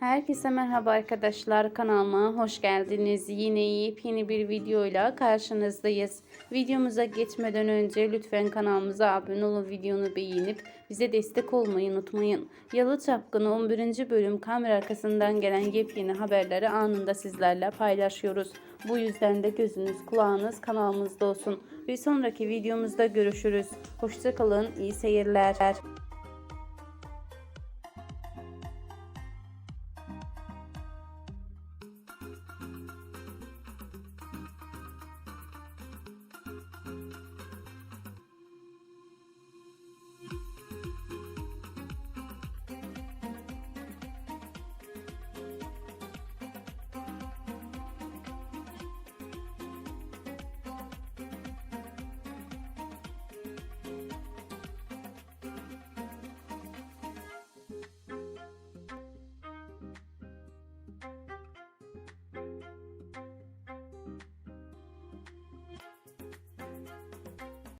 Herkese merhaba arkadaşlar kanalıma hoş geldiniz. Yine yepyeni bir videoyla karşınızdayız. Videomuza geçmeden önce lütfen kanalımıza abone olun, videonu beğenip bize destek olmayı unutmayın. Yalı Çapkını 11. bölüm kamera arkasından gelen yepyeni haberleri anında sizlerle paylaşıyoruz. Bu yüzden de gözünüz kulağınız kanalımızda olsun. Bir sonraki videomuzda görüşürüz. Hoşçakalın, iyi seyirler.